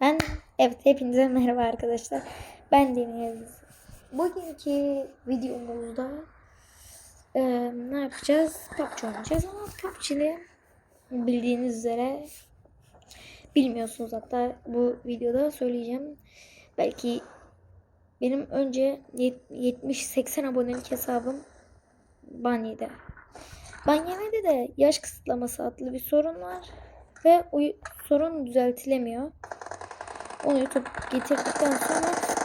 Ben evet hepinize merhaba arkadaşlar. Ben Deniz. Bugünkü videomuzda e, ne yapacağız? PUBG oynayacağız ama PUBG'de bildiğiniz üzere bilmiyorsunuz hatta bu videoda söyleyeceğim. Belki benim önce yet- 70-80 abonelik hesabım ban yedi. Ban de yaş kısıtlaması adlı bir sorun var ve o sorun düzeltilemiyor. Onu YouTube getirdikten sonra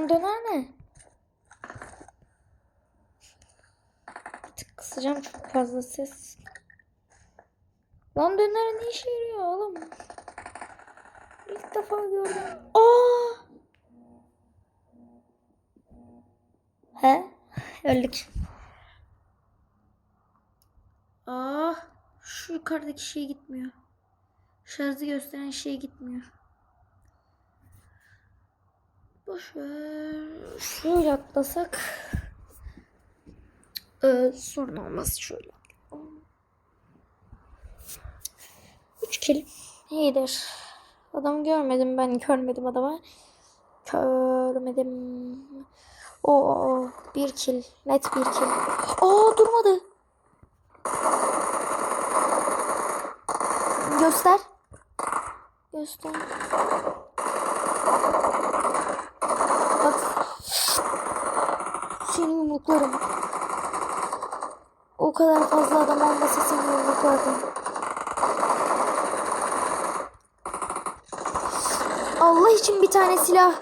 Lan döner ne? Bir tık kısacağım çok fazla ses. Lan döner ne işe yarıyor oğlum? İlk defa gördüm. Aa! He? Öldük. Aa! Şu yukarıdaki şey gitmiyor. Şarjı gösteren şey gitmiyor. Boş ver. Şöyle atlasak. Ee, sorun olmaz şöyle. 3 kill. İyidir. Adamı görmedim ben görmedim adamı. Görmedim. O bir kill. Net bir kill. Aa durmadı. Göster. Göster. Seni yumruklarım. O kadar fazla adam olmasa seni yumruklardım. Allah için bir tane silah.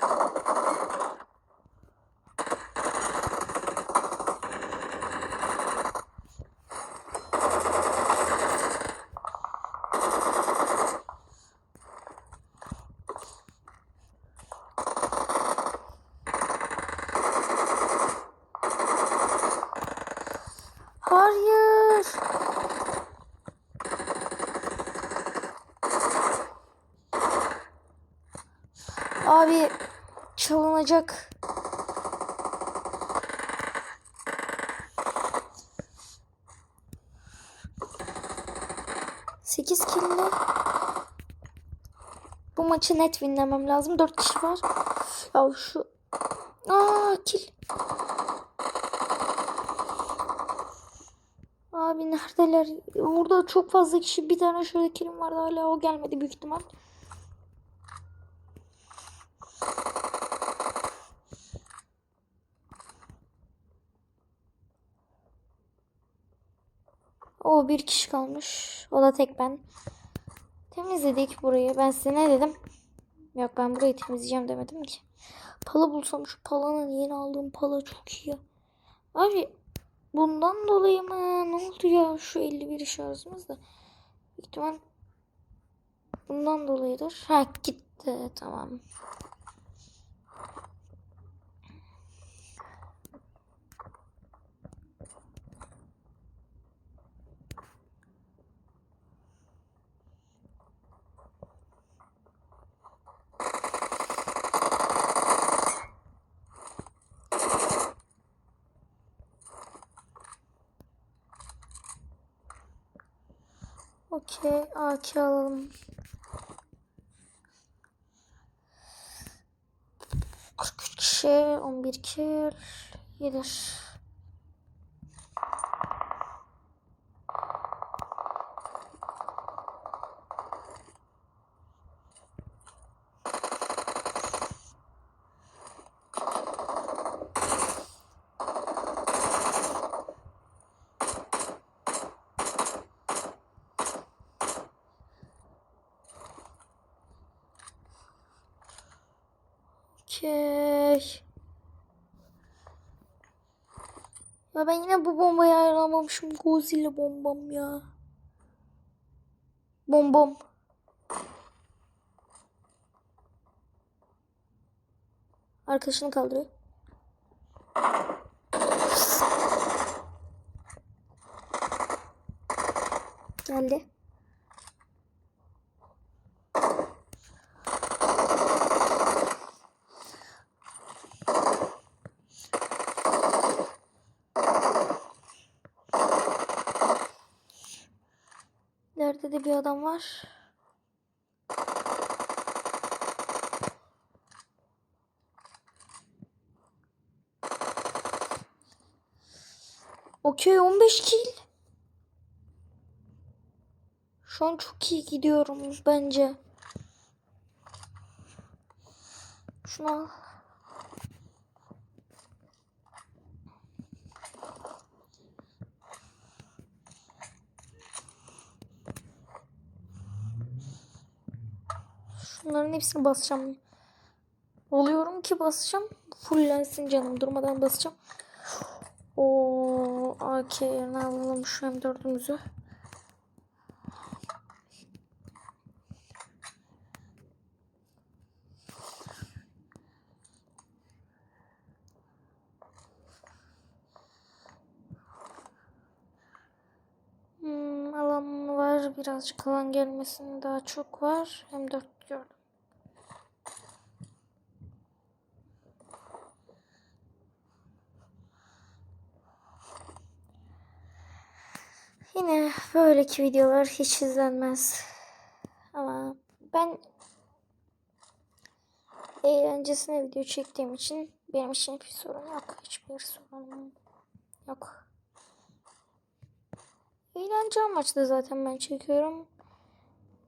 Abi çalınacak. Sekiz kille. Bu maçı net winlemem lazım. Dört kişi var. Ya şu... Aa kill. Abi neredeler? Burada çok fazla kişi. Bir tane şurada kilim vardı hala o gelmedi büyük ihtimal. O bir kişi kalmış. O da tek ben. Temizledik burayı. Ben size ne dedim? Yok ben burayı temizleyeceğim demedim ki. Pala bulsam şu palanın yeni aldığım pala çok iyi. Abi bundan dolayı mı? Ne oldu ya şu 51 şarjımız da. İhtimal bundan dolayıdır. Ha gitti tamam. Okey AK alalım. 43 kişi 11 kill iyidir. Okey. Ya ben yine bu bombayı ayarlamamışım. Godzilla bombam ya. Bom bom. Arkadaşını kaldırıyor. Geldi. Nerede de bir adam var. Okey 15 kill. Şu an çok iyi gidiyorum bence. Şunu Şunların hepsini basacağım. Oluyorum ki basacağım. Fullensin canım. Durmadan basacağım. O AK yerine alalım şu M4'ümüzü. Hmm. Birazcık alan gelmesinin daha çok var. M4 gördüm. Yine böyleki videolar hiç izlenmez. Ama ben eğlencesine video çektiğim için benim için hiçbir sorun yok. Hiçbir sorun yok. Eğlence amaçlı zaten ben çekiyorum.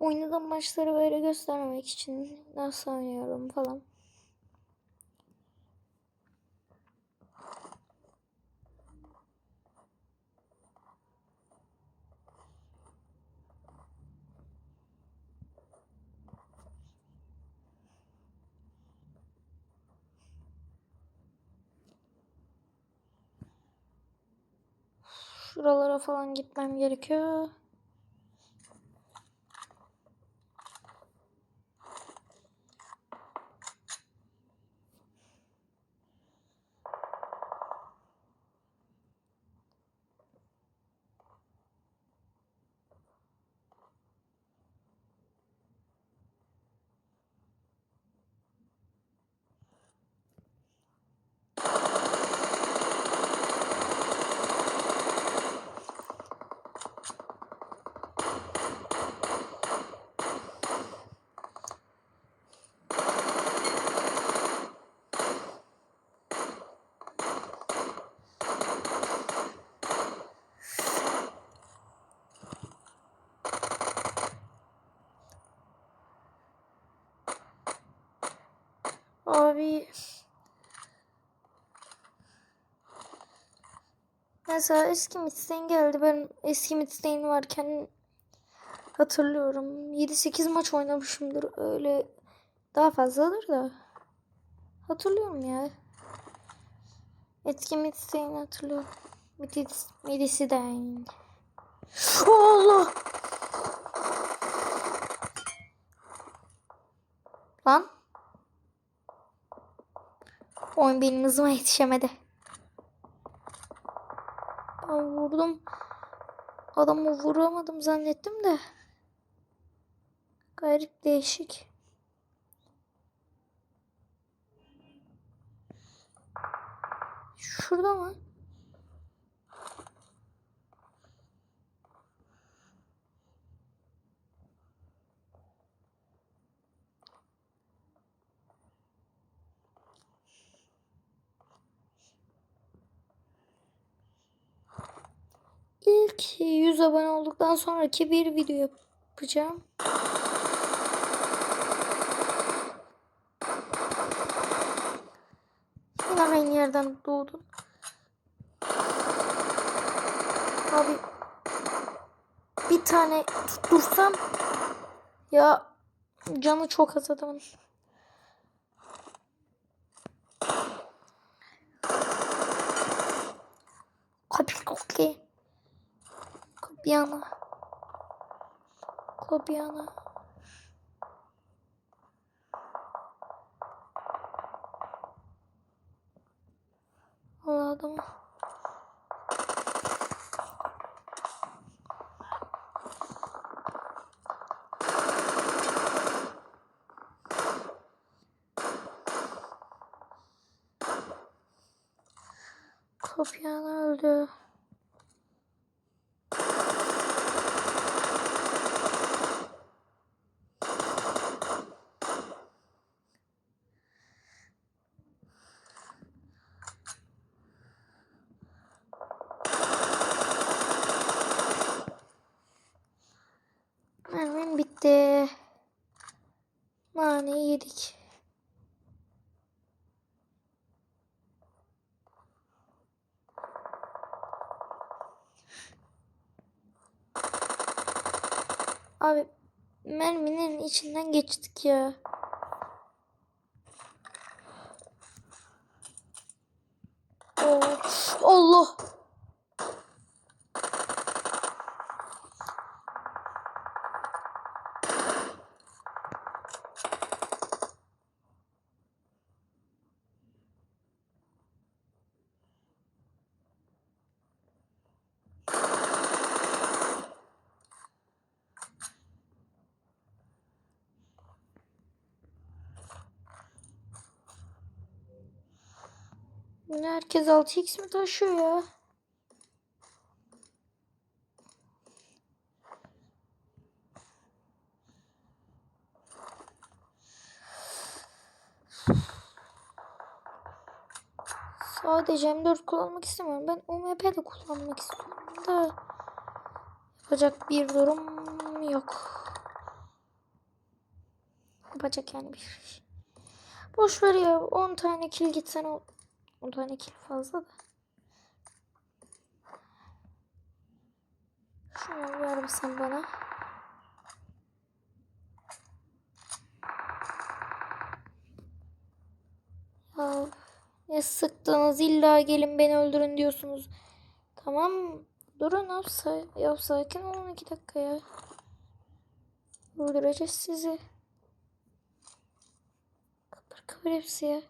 Oynadığım maçları böyle göstermemek için nasıl oynuyorum falan. Şuralara falan gitmem gerekiyor. Abi Mesela eski Midstein geldi. Ben eski Midstein varken hatırlıyorum. 7-8 maç oynamışımdır. Öyle daha fazladır da. Hatırlıyorum ya. Eski Midstein hatırlıyorum. Midis, Midis'den. Allah! Lan. Oyun benim hızıma yetişemedi. Vurdum. Adamı vuramadım zannettim de. Garip değişik. Şurada mı? Olduktan sonraki bir video yapacağım. Yine aynı yerden doğdun. Abi bir tane tuttursam ya canı çok az adamın. Kapı Kopyana. Allah adamı. Kopyana öldü. Merminin içinden geçtik ya. Oh, Allah. Yine herkes 6x mi taşıyor ya? Sadece M4 kullanmak istemiyorum. Ben UMP de kullanmak istiyorum da yapacak bir durum yok. Yapacak yani bir şey. Boş ver ya 10 tane kill gitsen o 10 tane kill fazla da. Şunu ver sen bana. Ya ne sıktınız illa gelin beni öldürün diyorsunuz. Tamam durun yapsa, ya sakin olun iki dakika ya. Öldüreceğiz sizi. Kıpır kıpır hepsi ya.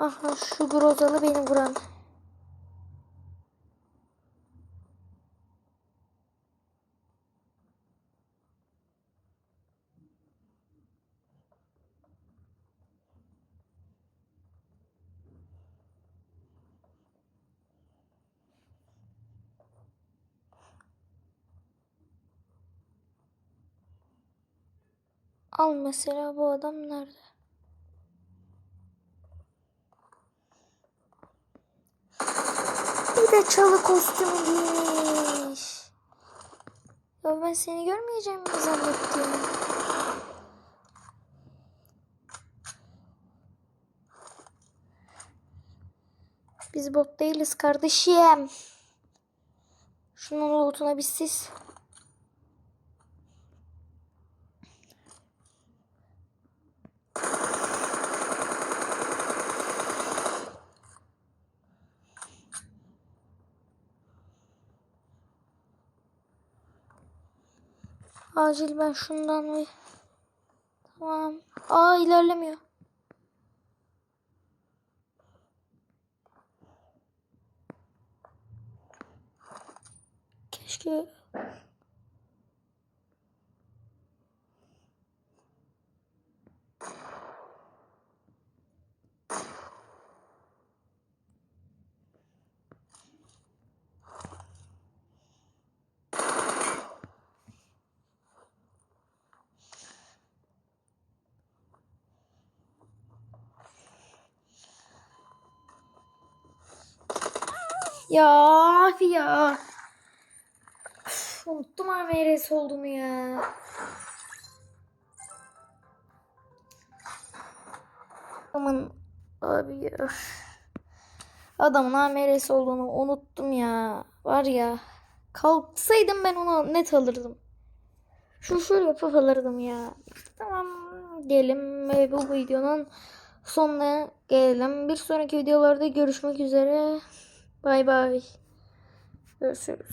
Aha şu grozalı beni vuran. Al mesela bu adam nerede? Bir de çalı kostümü giymiş. Ya ben seni görmeyeceğim mi zannettim? Biz bot değiliz kardeşim. Şunun lootuna bir siz. Acil ben şundan bir... Tamam. Aa ilerlemiyor. Keşke... Ya abi ya. Üf, unuttum AMR'si olduğunu ya. Aman abi ya. Adamın AMR'si olduğunu unuttum ya. Var ya. Kalksaydım ben onu net alırdım. Şu şöyle yapıp alırdım ya. Tamam diyelim ve bu videonun sonuna gelelim. Bir sonraki videolarda görüşmek üzere. Bay bay. Görüşürüz.